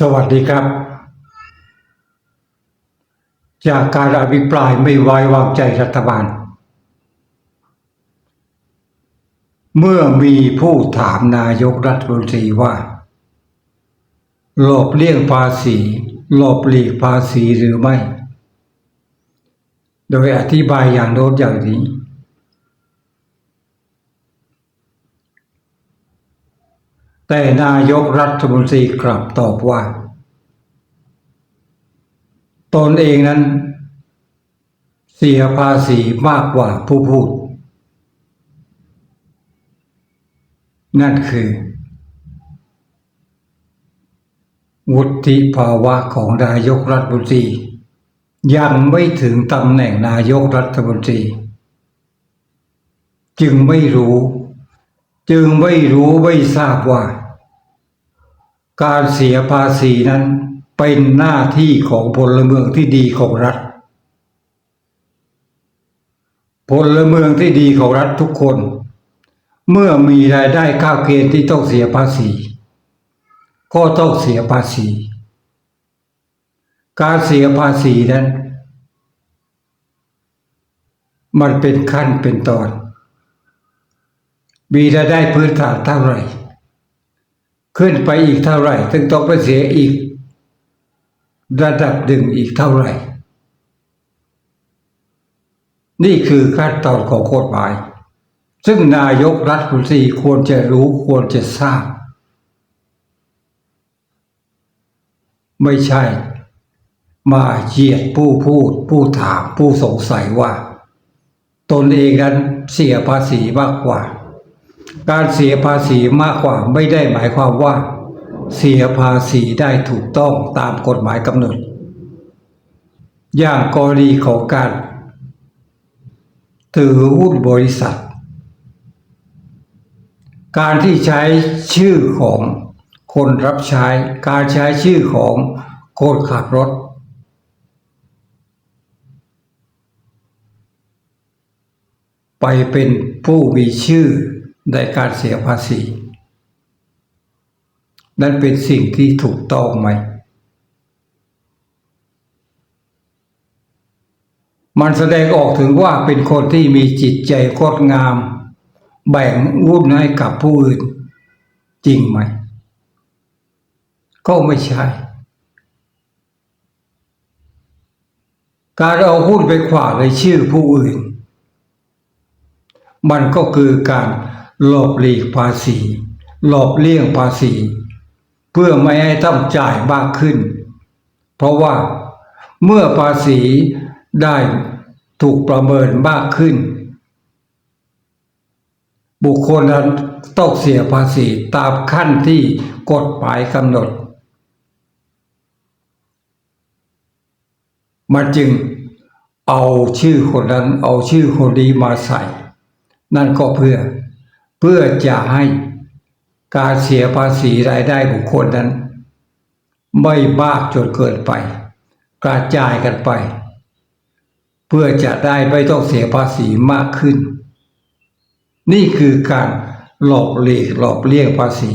สวัสดีครับ จากการอภิปรายไม่ไว้วางใจรัฐบาล เมื่อมีผู้ถามนายกรัฐมนตรีว่า หลบเลี่ยงภาษีหลบหลีกภาษีหรือไม่ โดยอธิบายอย่างโน้นอย่างนี้ แต่นายกรัฐมนตรีกลับตอบว่า ตนเองนั้น เสียภาษีมากกว่าผู้พูด นั่นคือ วุฒิภาวะของนายกรัฐมนตรียังไม่ถึงตำแหน่งนายกรัฐมนตรี จึงไม่รู้ จึงไม่รู้ไม่ทราบว่า การเสียภาษีนั้นเป็นหน้าที่ของพลเมืองที่ดีของรัฐ พลเมืองที่ดีของรัฐทุกคน เมื่อมีรายได้ข้าวเกณฑ์ที่ต้องเสียภาษี ก็ต้องเสียภาษี การเสียภาษีนั้น มันเป็นขั้นเป็นตอน มีรายได้พื้นฐานเท่าไหร่ ขึ้นไปอีกเท่าไหร่ ถึงต้องไปเสียอีก ระดับหนึ่งอีกเท่าไหร่ นี่คือขั้นตอนของกฎหมาย ซึ่งนายกรัฐมนตรีควรจะรู้ควรจะทราบ ไม่ใช่ มาเหยียดผู้พูด ผู้ถามผู้สงสัยว่า ตนเองนั้นเสียภาษีมากกว่า การเสียภาษีมากกว่าไม่ได้หมายความว่า เสียภาษีได้ถูกต้องตามกฎหมายกำหนด อย่างกรณีของการถือหุ้นบริษัท การที่ใช้ชื่อของคนรับใช้ การใช้ชื่อของคนขับรถ ไปเป็นผู้มีชื่อ ในการเสียภาษี นั่นเป็นสิ่งที่ถูกต้องไหม มันแสดงออกถึงว่าเป็นคนที่มีจิตใจโคตรงาม แบ่งวุ่นให้กับผู้อื่น จริงไหม ก็ไม่ใช่ การเอาหุ้นไปขวากในชื่อผู้อื่นมันก็คือการ หลบหลีกภาษี หลบเลี่ยงภาษี เพื่อไม่ให้ต้องจ่ายมากขึ้น เพราะว่าเมื่อภาษีได้ถูกประเมินมากขึ้น บุคคลนั้นต้องเสียภาษีตามขั้นที่กฎหมายกำหนด มันจึงเอาชื่อคนนั้นเอาชื่อคนนี้มาใส่ นั่นก็เพื่อ เพื่อจะให้การเสียภาษีรายได้บุคคลนั้น ไม่มากจนเกินไป กระจายกันไป เพื่อจะได้ไม่ต้องเสียภาษีมากขึ้น นี่คือการหลบหลีกหลบเลี่ยงภาษี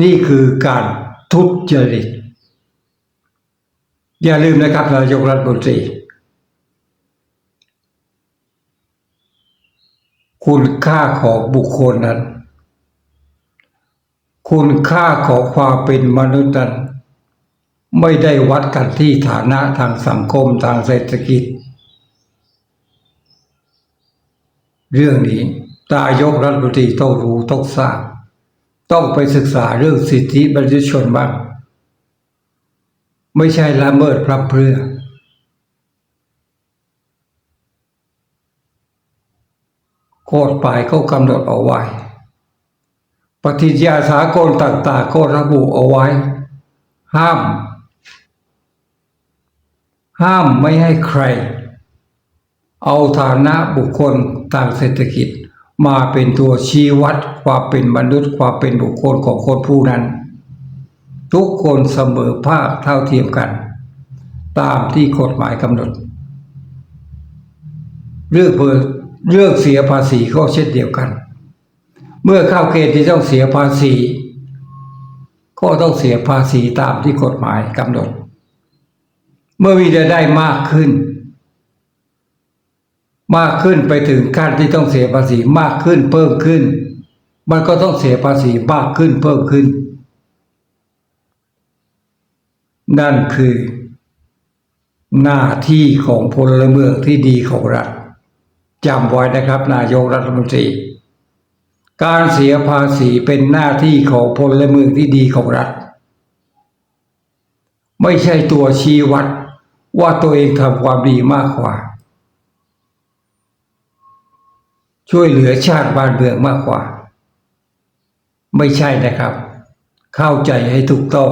นี่คือการทุจริตอย่าลืมนะครับนายกรัฐมนตรี คุณค่าของบุคคลนั้น คุณค่าของความเป็นมนุษย์นั้น ไม่ได้วัดกันที่ฐานะทางสังคมทางเศรษฐกิจ เรื่องนี้นายกรัฐมนตรีต้องรู้ต้องทราบต้องไปศึกษาเรื่องสิทธิมนุษยชนบ้างไม่ใช่ละเมิดพระเพื่อ โคดปลายเขากำหนดเอาไว้ ปฏิญญาสากลต่างๆก็ระบุเอาไว้ ห้าม ห้ามไม่ให้ใคร เอาฐานะบุคคลทางเศรษฐกิจมาเป็นตัวชี้วัดความเป็นมนุษย์ความเป็นบุคคลของคนผู้นั้น ทุกคนเสมอภาคเท่าเทียมกัน ตามที่กฎหมายกำหนด เรื่องเพื่อ เรื่องเสียภาษีก็เช่นเดียวกัน เมื่อเข้าเกณฑ์ที่ต้องเสียภาษีก็ก็ต้องเสียภาษีตามที่กฎหมายกำหนด เมื่อมีรายได้มากขึ้น มากขึ้นไปถึงขั้นที่ต้องเสียภาษีมากขึ้นเพิ่มขึ้น มันก็ต้องเสียภาษีมากขึ้นเพิ่มขึ้น นั่นคือหน้าที่ของพลเมืองที่ดีของรัฐ จำไว้นะครับ นายกรัฐมนตรี การเสียภาษีเป็นหน้าที่ของพลเมืองที่ดีของรัฐ ไม่ใช่ตัวชี้วัดว่าตัวเองทำความดีมากกว่า ช่วยเหลือชาติบ้านเมืองมากกว่า ไม่ใช่นะครับ เข้าใจให้ถูกต้อง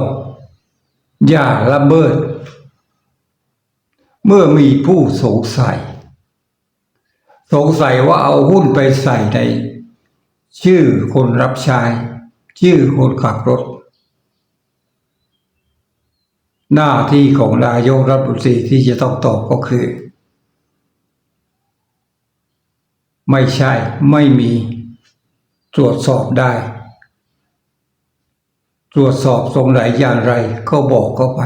อย่าละเมิด เมื่อมีผู้สงสัย สงสัยว่าเอาหุ้นไปใส่ในชื่อคนรับใช้ชื่อคนขับรถ หน้าที่ของนายกรัฐมนตรีที่จะต้องตอบก็คือ ไม่ใช่ไม่มีตรวจสอบได้ ตรวจสอบตรงไหนอย่างไรก็บอกเข้าไป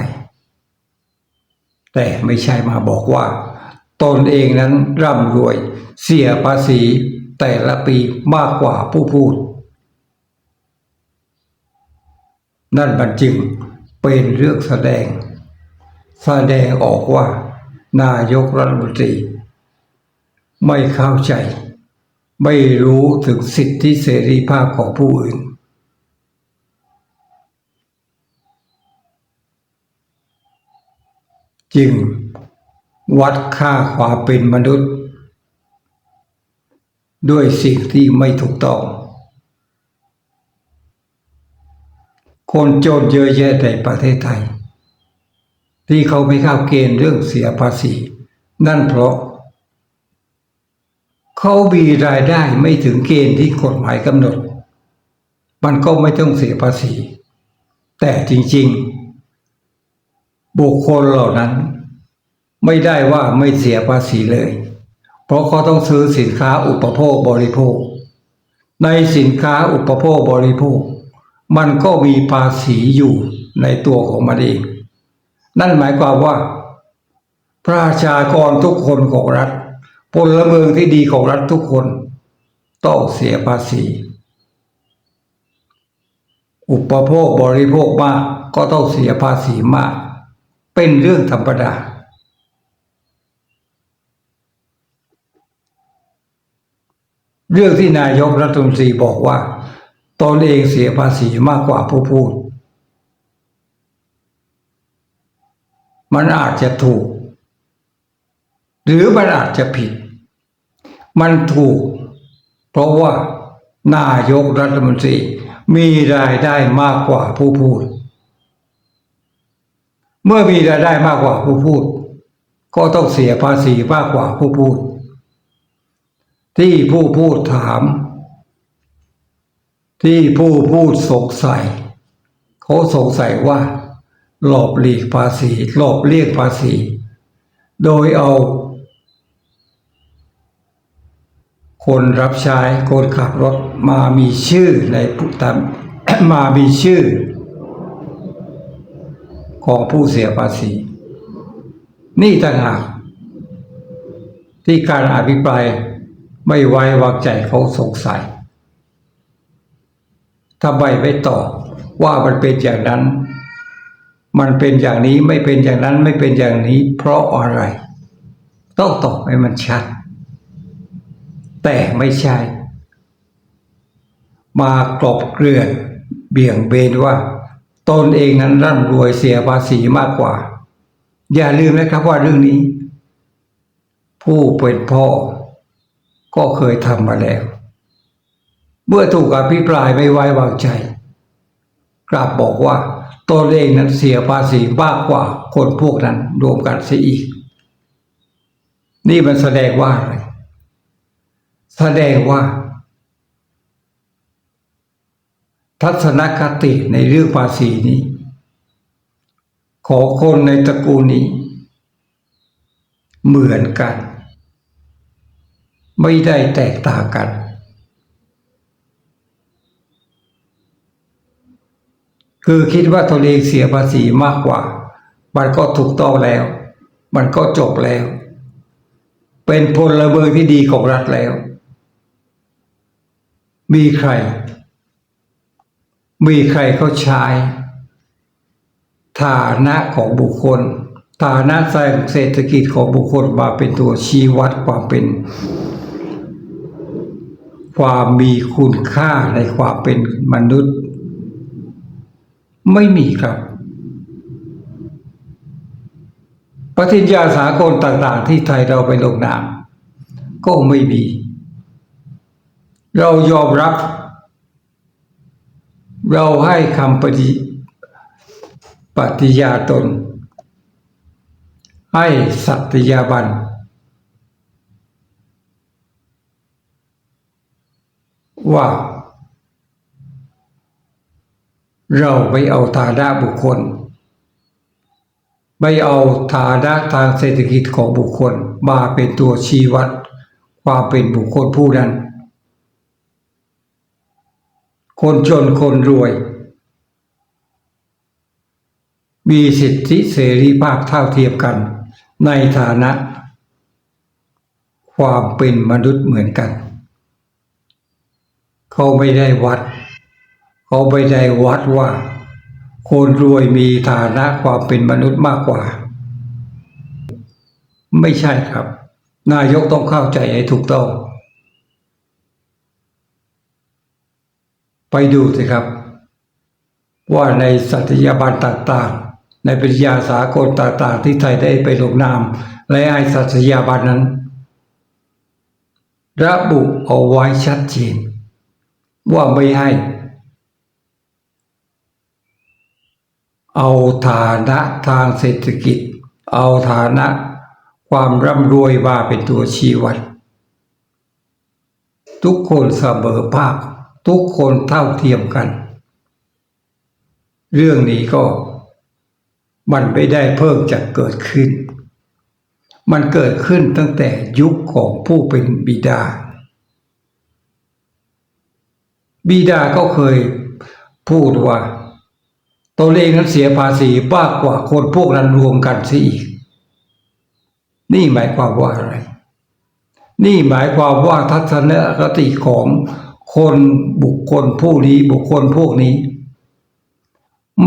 แต่ไม่ใช่มาบอกว่า ตนเองนั้นร่ำรวย เสียภาษีแต่ละปีมากกว่าผู้พูด นั่นมันจึงเป็นเรื่องแสดง แสดงออกว่า นายกรัฐมนตรี ไม่เข้าใจ ไม่รู้ถึงสิทธิเสรีภาพของผู้อื่นจึง วัดค่าความเป็นมนุษย์ ด้วยสิ่งที่ไม่ถูกต้อง คนจนเยอะแยะในประเทศไทย ที่เขาไม่เข้าเกณฑ์เรื่องเสียภาษี นั่นเพราะ เขามีรายได้ไม่ถึงเกณฑ์ที่กฎหมายกำหนด มันก็ไม่ต้องเสียภาษี แต่จริง ๆ บุคคลเหล่านั้น ไม่ได้ว่าไม่เสียภาษีเลย เพราะเขาต้องซื้อสินค้าอุปโภคบริโภค ในสินค้าอุปโภคบริโภค มันก็มีภาษีอยู่ในตัวของมันเอง นั่นหมายความว่า ประชากรทุกคนของรัฐพลเมืองที่ดีของรัฐทุกคน ต้องเสียภาษี อุปโภคบริโภคมากก็ต้องเสียภาษีมาก เป็นเรื่องธรรมดา เรื่องที่นายกรัฐมนตรีบอกว่าตนเองเสียภาษีมากกว่าผู้พูด มันอาจจะถูก หรือมันอาจจะผิด มันถูก เพราะว่านายกรัฐมนตรีมีรายได้มากกว่าผู้พูด เมื่อมีรายได้มากกว่าผู้พูด ก็ต้องเสียภาษีมากกว่าผู้พูด ที่ผู้พูดถาม ที่ผู้พูดสงสัยเขาสงสัยว่า หลบหลีกภาษี หลบเลี่ยงภาษี โดยเอา คนรับใช้คนขับรถมามีชื่อในผู้ตามมามีชื่อ ของผู้เสียภาษี นี่ต่างหากที่การอภิปราย ไม่ไว้วางใจเขาสงสัยทำไมไม่ตอบว่ามันเป็นอย่างนั้น มันเป็นอย่างนี้ไม่เป็นอย่างนั้นไม่เป็นอย่างนี้ เพราะอะไร ต้องตอบให้มันชัด แต่ไม่ใช่ มากลบเกลื่อนเบี่ยงเบนว่า ตนเองนั้นร่ำรวยเสียภาษีมากกว่า อย่าลืมนะครับว่าเรื่องนี้ ผู้เป็นพ่อ ก็เคยทำมาแล้ว เมื่อถูกอภิปรายไม่ไว้วางใจ กลับบอกว่าตนเองนั้นเสียภาษีมากกว่าคนพวกนั้นรวมกันเสียอีก นี่มันแสดงว่าอะไร แสดงว่า ทัศนคติในเรื่องภาษีนี้ ของคนในตระกูลนี้ เหมือนกัน ไม่ได้แตกต่างกัน คือคิดว่าตนเองเสียภาษีมากกว่า มันก็ถูกต้องแล้ว มันก็จบแล้ว เป็นพลเมืองที่ดีของรัฐแล้ว มีใคร มีใครเขาใช้ฐานะของบุคคลฐานะทางเศรษฐกิจของบุคคลมาเป็นตัวชี้วัดความเป็น ความมีคุณค่าในความเป็นมนุษย์ ไม่มีครับปฏิญญาสากลต่างๆ ที่ไทยเราไปลงนามก็ไม่มี เรายอมรับ เราให้คำปฏิปฏิญาตน ให้สัตยาบัน ว่าเราไม่เอาฐานะบุคคล ไม่เอาฐานะทางเศรษฐกิจของบุคคลมาเป็นตัวชี้วัดความเป็นบุคคลผู้นั้น คนจนคนรวย มีสิทธิเสรีภาพเท่าเทียมกัน ในฐานะ ความเป็นมนุษย์เหมือนกัน เขาไม่ได้วัด เขาไม่ได้วัดว่า คนรวยมีฐานะความเป็นมนุษย์มากกว่า ไม่ใช่ครับ นายกต้องเข้าใจให้ถูกต้อง ไปดูสิครับ ว่าในสัตยาบันต่างๆ ในปริญาสากลต่างๆ ที่ไทยได้ไปลงนาม และไอ้สัตยาบันนั้นระบุเอาไว้ชัดเจน ว่าไม่ให้ เอาฐานะทางเศรษฐกิจ เอาฐานะความร่ำรวยมาเป็นตัวชี้วัด ทุกคนเสมอภาค ทุกคนเท่าเทียมกัน เรื่องนี้ก็มันไม่ได้เพิ่งจะเกิดขึ้น มันเกิดขึ้นตั้งแต่ยุคของผู้เป็นบิดา บิดาก็เคยพูดว่าตัวเองนั้นเสียภาษีมากกว่าคนพวกนั้นรวมกันซะอีก นี่หมายความว่าอะไร นี่หมายความว่าทัศนคติของคนบุคคลผู้นี้บุคคลพวกนี้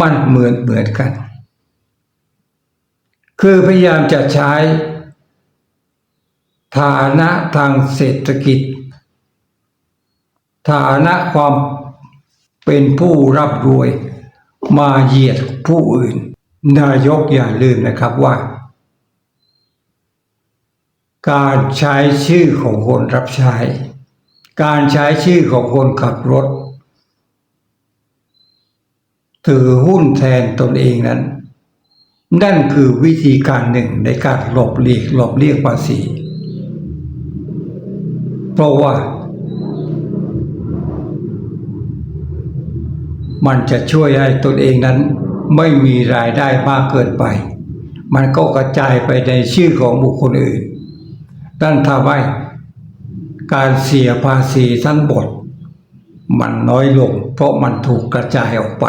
มันเหมือนเหมือนกัน คือพยายามจะใช้ ฐานะทางเศรษฐกิจ ฐานะความเป็นผู้ร่ำรวยมาเหยียดผู้อื่น นายกอย่าลืมนะครับว่า การใช้ชื่อของคนรับใช้ การใช้ชื่อของคนขับรถ ถือหุ้นแทนตนเองนั้น นั่นคือวิธีการหนึ่งในการหลบหลีกหลบเลี่ยงภาษี เพราะว่า มันจะช่วยให้ตนเองนั้น ไม่มีรายได้มากเกินไป มันก็กระจายไปในชื่อของบุคคลอื่น นั่นทำให้การเสียภาษีทั้งหมดมันน้อยลง เพราะมันถูกกระจายออกไป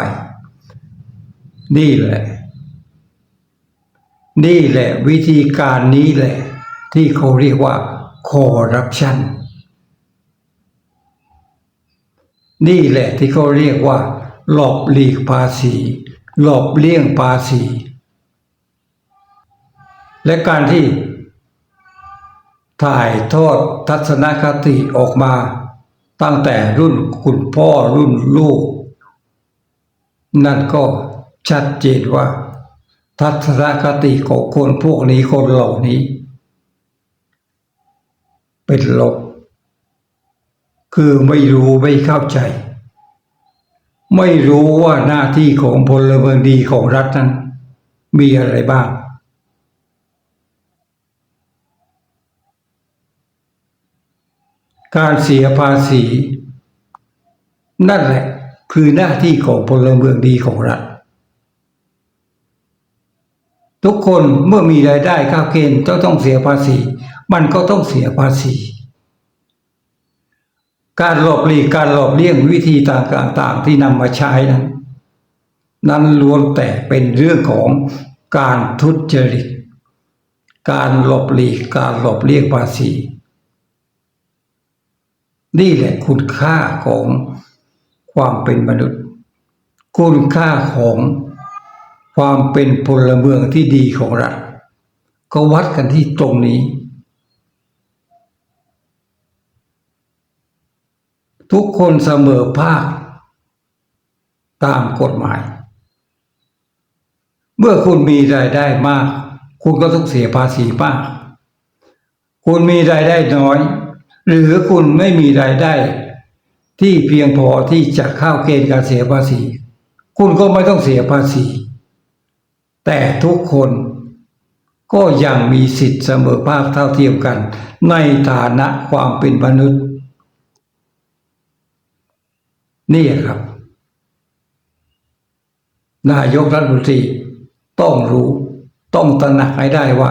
นี่แหละ นี่แหละวิธีการนี้แหละ ที่เขาเรียกว่าคอร์รัปชันนี่แหละที่เขาเรียกว่า หลบหลีกภาษี หลบเลี่ยงภาษี และการที่ ถ่ายทอดทัศนคติออกมา ตั้งแต่รุ่นคุณพ่อรุ่นลูก นั่นก็ชัดเจนว่า ทัศนคติของคนพวกนี้คนเหล่านี้ เป็นลบคือไม่รู้ไม่เข้าใจ ไม่รู้ว่าหน้าที่ของพลเมืองดีของรัฐนั้น มีอะไรบ้าง การเสียภาษี นั่นแหละคือหน้าที่ของพลเมืองดีของรัฐ ทุกคนเมื่อมีรายได้เข้าเกณฑ์ก็ต้องเสียภาษี มันก็ต้องเสียภาษี การหลบหลีกการหลบเลี่ยงวิธีต่างๆที่นำมาใช้นั้น นั้นล้วนแต่เป็นเรื่องของการทุจริต การหลบหลีกการหลบเลี่ยงภาษี นี่แหละคุณค่าของความเป็นมนุษย์ คุณค่าของความเป็นพลเมืองที่ดีของรัฐ ก็วัดกันที่ตรงนี้ ทุกคนเสมอภาคตามกฎหมาย เมื่อคุณมีรายได้มาก คุณก็ต้องเสียภาษีมาก คุณมีรายได้น้อย หรือคุณไม่มีรายได้ ที่เพียงพอที่จะเข้าเกณฑ์การเสียภาษี คุณก็ไม่ต้องเสียภาษี แต่ทุกคนก็ยังมีสิทธิ์เสมอภาคเท่าเทียมกัน ในฐานะความเป็นมนุษย์ นี่ครับ นายกรัฐมนตรีต้องรู้ต้องตระหนักให้ได้ว่า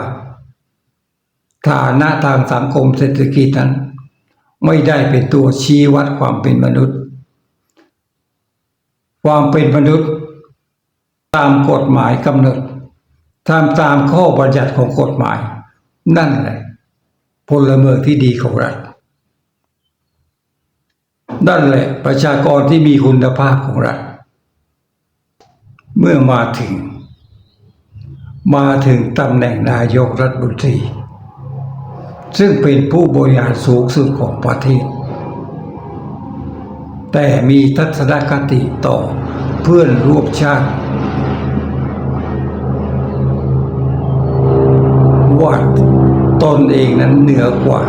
ฐานะทางสังคมเศรษฐกิจนั้น ไม่ได้เป็นตัวชี้วัดความเป็นมนุษย์ ความเป็นมนุษย์ ตามกฎหมายกำหนดตามตามข้อบัญญัติของกฎหมาย นั่นแหละพลเมืองที่ดีของรัฐ นั่นแหละประชากรที่มีคุณภาพของรัฐ เมื่อมาถึง มาถึงตำแหน่งนายกรัฐมนตรี ซึ่งเป็นผู้บริหารสูงสุดของประเทศ แต่มีทัศนคติต่อเพื่อนร่วมชาติว่าตนเองนั้นเหนือกว่า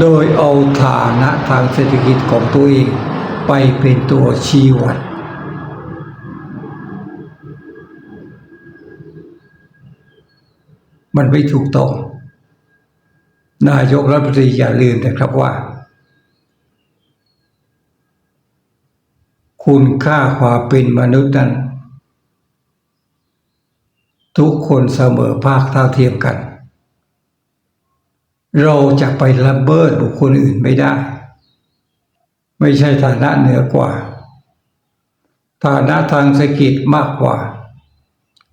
โดยเอาฐานะทางเศรษฐกิจของตัวเองไปเป็นตัวชี้วัด มันไม่ถูกต้อง นายกรัฐมนตรีอย่าลืมนะครับว่า คุณค่าความเป็นมนุษย์นั้น ทุกคนเสมอภาคเท่าเทียมกัน เราจะไปละเมิดบุคคลอื่นไม่ได้ ไม่ใช่ฐานะเหนือกว่า ฐานะทางเศรษฐกิจมากกว่า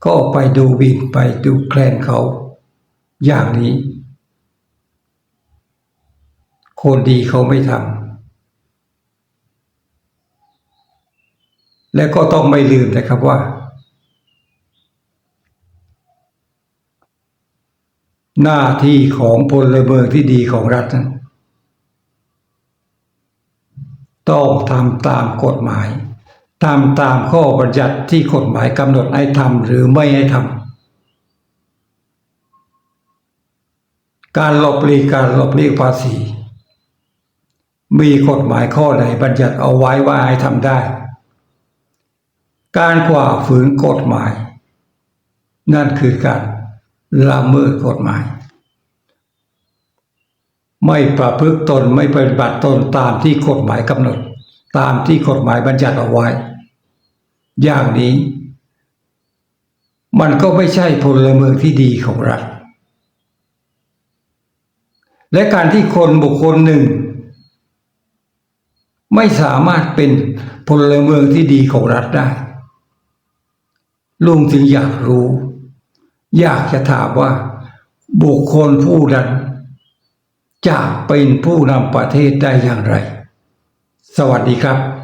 ก็ไปดูบินไปดูแคลนเขา อย่างนี้ คนดีเขาไม่ทำและก็ต้องไม่ลืมนะครับว่า หน้าที่ของพลเมืองที่ดีของรัฐนั้นต้องทำตามกฎหมายทำตามข้อบัญญัติที่กฎหมายกำหนดให้ทำหรือไม่ให้ทำการหลบหลีกการหลบเลี่ยงภาษี มีกฎหมายข้อไหนบัญญัติเอาไว้ว่าให้ทำได้ การกว่าฝืนกฎหมาย นั่นคือการ ละเมิดกฎหมาย ไม่ประพฤติตนไม่ปฏิบัติตนตามที่กฎหมายกำหนด ตามที่กฎหมายบัญญัติเอาไว้ อย่างนี้ มันก็ไม่ใช่พลเมืองที่ดีของรัฐ และการที่คนบุคคลหนึ่ง ไม่สามารถเป็นพลเมืองที่ดีของรัฐได้ลุงจึงอยากรู้ อยากจะถามว่า บุคคลผู้นั้นจะเป็นผู้นำประเทศได้อย่างไร สวัสดีครับ